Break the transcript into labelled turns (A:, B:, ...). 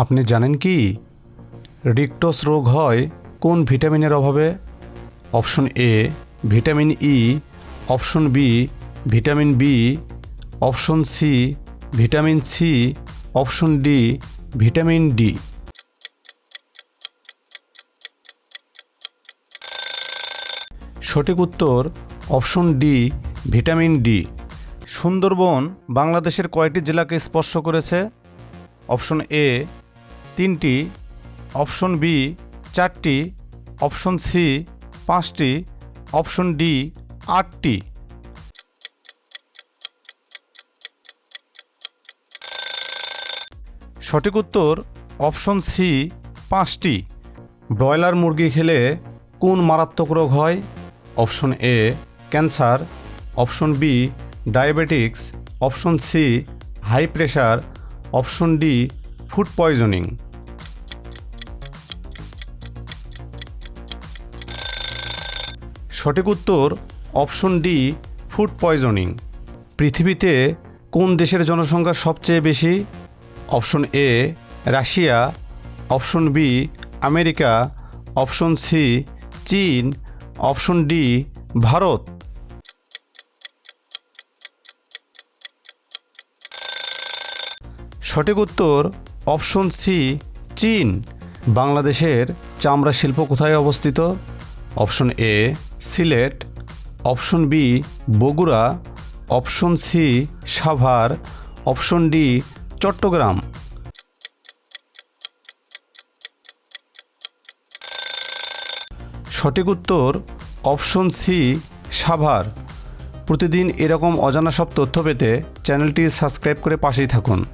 A: আপনি জানেন কি? রিকটোস রোগ হয় কোন ভিটামিনের অভাবে? Option A, vitamin E, option B, vitamin B, option C, vitamin C, option D, vitamin D. সঠিক উত্তর, option D, vitamin D. Sundarban বাংলাদেশের কয়টি জেলাকে স্পর্শ করেছে। অপশন এ তিনটি, অপশন বি চারটি, অপশন সি পাঁচটি, অপশন ডি আটটি। সঠিক উত্তর অপশন সি পাঁচটি। ব্রয়লার মুরগি খেলে কোন মারাত্মক রোগ হয়? Option A cancer, option B diabetics, option C high pressure, option D food poisoning. সঠিক উত্তর অপশন ডি, ফুড পয়জনিং। পৃথিবীতে কোন দেশের জনসংখ্যা সবচেয়ে বেশি? Option A, Russia. Option B, America. Option C, চীন। Option D, Bharat. সঠিক উত্তর অপশন সি, চীন। বাংলাদেশের চামড়া শিল্প কোথায় অবস্থিত? Option A, Sylhet. Option B, Bogura. Option C, Savar. Option D, Chittagong. সঠিক উত্তর, অপশন সি, সাভার। প্রতিদিন এরকম অজানা সব তথ্য পেতে চ্যানেলটি সাবস্ক্রাইব করে পাশেই থাকুন।